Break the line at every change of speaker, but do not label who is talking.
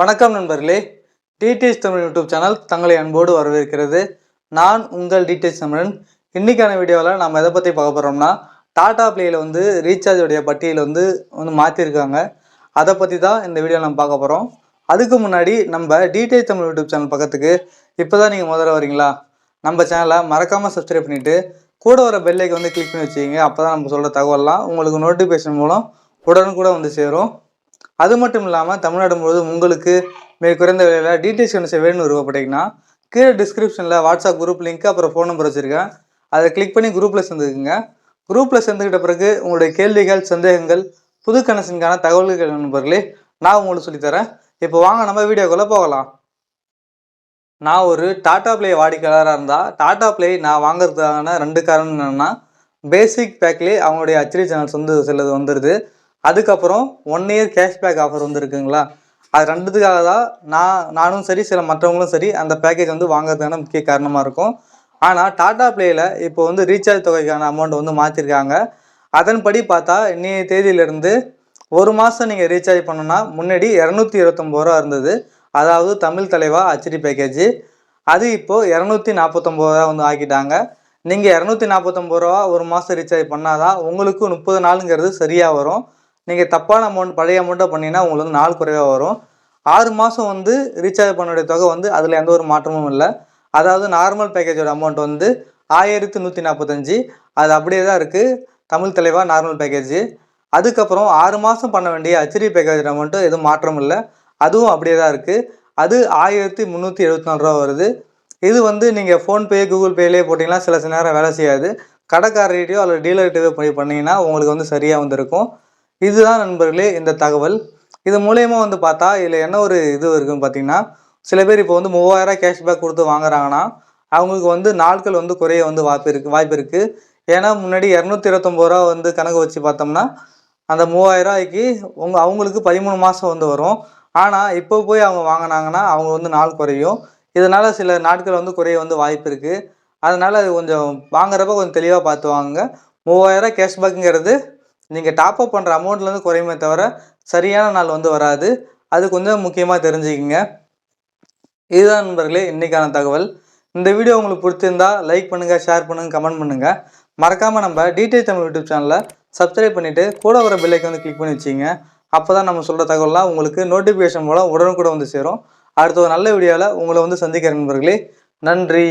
வணக்கம் நண்பர்களே. DTH Tamil YouTube channel தங்களை அன்போடு வரவேற்கிறது. நான் உங்கள் டிடிஎச் தமிழன். இன்றைக்கான வீடியோவில் நம்ம எதை பற்றி பார்க்க போகிறோம்னா டாடா பிளேயில் வந்து ரீசார்ஜுடைய பட்டியல் வந்து வந்து மாற்றிருக்காங்க அதை பற்றி தான் இந்த வீடியோ நம்ம பார்க்க போகிறோம் அதுக்கு முன்னாடி நம்ம டிடிஎச் தமிழ் யூடியூப் சேனல் பக்கத்துக்கு இப்போ தான் நீங்கள் முதல்ல வரீங்களா? நம்ம சேனலை மறக்காமல் சப்ஸ்கிரைப் பண்ணிவிட்டு கூட வர பெல்லைக்கு வந்து கிளிக் பண்ணி வச்சுக்கிங்க. அப்போ தான் நம்ம சொல்கிற தகவல்லாம் உங்களுக்கு நோட்டிஃபிகேஷன் மூலம் உடனுக்குடன் வந்து சேரும். அது மட்டும் இல்லாமல் தமிழ்நாடு முழுவதும் உங்களுக்கு மிக குறைந்த விலையில் டீடைல்ஸ் கணிசை வேணும்னு விருப்பப்பட்டீங்கன்னா கீழே டிஸ்கிரிப்ஷனில் வாட்ஸ்அப் குரூப் லிங்க் அப்புறம் ஃபோன் நம்பர் வச்சுருக்கேன். அதை கிளிக் பண்ணி குரூப்பில் சேர்ந்துக்குங்க. குரூப்பில் சேர்ந்துக்கிட்ட பிறகு உங்களுடைய கேள்விகள் சந்தேகங்கள் புது கணசனுக்கான தகவல்கள் நண்பர்களே நான் உங்களுக்கு சொல்லித்தரேன் இப்போ வாங்க நம்ம வீடியோக்குள்ளே போகலாம். நான் ஒரு டாடா ப்ளே வாடிக்கையாளராக இருந்தால் டாடா பிளே நான் வாங்குறதுக்கான ரெண்டு காரணம் என்னென்னா பேசிக் பேக்லேயே அவங்களுடைய அச்சடி சேனல்ஸ் வந்து சிலது வந்துடுது அதுக்கப்புறம் ஒன் இயர் கேஷ்பேக் ஆஃபர் வந்துருக்குங்களா அது ரெண்டுத்துக்காக தான் நான் நானும் சரி சில மற்றவங்களும் சரி அந்த பேக்கேஜ் வந்து வாங்குறதுக்கான முக்கிய காரணமாக இருக்கும். ஆனால் டாடா பிளேயில் இப்போ வந்து ரீசார்ஜ் தொகைக்கான அமௌண்ட் வந்து மாற்றிருக்காங்க அதன்படி பார்த்தா இன்னைய தேதியிலிருந்து ஒரு மாதம் நீங்கள் ரீசார்ஜ் பண்ணுன்னா முன்னாடி இரநூத்தி இருபத்தொம்பது ரூபா இருந்தது. அதாவது தமிழ் தலைவா அச்சடி பேக்கேஜ் அது இப்போது இரநூத்தி நாற்பத்தொம்பது ரூபா வந்து ஆக்கிட்டாங்க. நீங்கள் இரநூத்தி நாற்பத்தொம்பது ரூபா ஒரு மாதம் ரீசார்ஜ் பண்ணாதான் உங்களுக்கு முப்பது நாளுங்கிறது சரியாக வரும். நீங்கள் தப்பான அமௌண்ட் பழைய அமௌண்ட்டை பண்ணிங்கன்னா உங்களுக்கு வந்து நாள் குறைவாக வரும். ஆறு மாதம் வந்து ரீசார்ஜ் பண்ண தொகை வந்து அதில் எந்த ஒரு மாற்றமும் இல்லை. அதாவது நார்மல் பேக்கேஜோட அமௌண்ட் வந்து ஆயிரத்து நூற்றி நாற்பத்தஞ்சு அது அப்படியே தான் இருக்குது தமிழ் தலைவா நார்மல் பேக்கேஜ் அதுக்கப்புறம் ஆறு மாதம் பண்ண வேண்டிய ஹச்டி பேக்கேஜ் அமௌண்ட்டு எதுவும் மாற்றம் இல்லை. அதுவும் அப்படியே தான் இருக்குது அது ஆயிரத்தி முந்நூற்றி எழுபத்தி நாலு ரூபா வருது. இது வந்து நீங்கள் ஃபோன்பே கூகுள் பேலேயே போட்டிங்கன்னா சில சில நேரம் வேலை செய்யாது. கடைக்காரர்கிட்டயோ அல்லது டீலர்கிட்டயோ போய் பண்ணிங்கன்னா உங்களுக்கு வந்து சரியாக வந்திருக்கும். இதுதான் நண்பர்களே இந்த தகவல். இது மூலயமா வந்து பார்த்தா இதில் என்ன ஒரு இது இருக்குன்னு பார்த்தீங்கன்னா சில பேர் இப்போ வந்து மூவாயிரம் கேஷ்பேக் கொடுத்து வாங்குறாங்கன்னா அவங்களுக்கு வந்து நாட்கள் வந்து குறைய வந்து வாய்ப்பு இருக்குது வாய்ப்பு இருக்குது ஏன்னா முன்னாடி இரநூத்தி இருபத்தொம்பது ரூபா வந்து கணக்கு வச்சு பார்த்தோம்னா அந்த மூவாயிரரூவாய்க்கு உங்கள் அவங்களுக்கு பதிமூணு மாதம் வந்து வரும். ஆனால் இப்போ போய் அவங்க வாங்கினாங்கன்னா அவங்க வந்து நாள் குறையும். இதனால் சில நாட்கள் வந்து குறைய வந்து வாய்ப்பு இருக்குது அதனால் அது கொஞ்சம் வாங்குறப்ப கொஞ்சம் தெளிவாக பார்த்து வாங்குங்க. மூவாயிரம் கேஷ்பேக்குங்கிறது நீங்கள் டாப் அப் பண்ணுற அமௌண்ட்லேருந்து குறையுமே தவிர சரியான நாள் வந்து வராது. அது கொஞ்சம் முக்கியமாக தெரிஞ்சுக்கிங்க. இதுதான் நண்பர்களே இன்றைக்கான தகவல். இந்த வீடியோ உங்களுக்கு பிடிச்சிருந்தா லைக் பண்ணுங்கள் ஷேர் பண்ணுங்கள் கமெண்ட் பண்ணுங்கள் மறக்காமல் நம்ம டிடிஎச் தமிழ் யூடியூப் சேனலை சப்ஸ்கிரைப் பண்ணிவிட்டு கூட வர பில்லைக்கு வந்து கிளிக் பண்ணி வச்சிங்க. அப்போ தான் நம்ம சொல்கிற தகவலாம் உங்களுக்கு நோட்டிஃபிகேஷன் மூலம் உடனுக்குடன் வந்து சேரும். அடுத்த ஒரு நல்ல வீடியோவில் உங்களை வந்து சந்திக்கிற நண்பர்களே. நன்றி.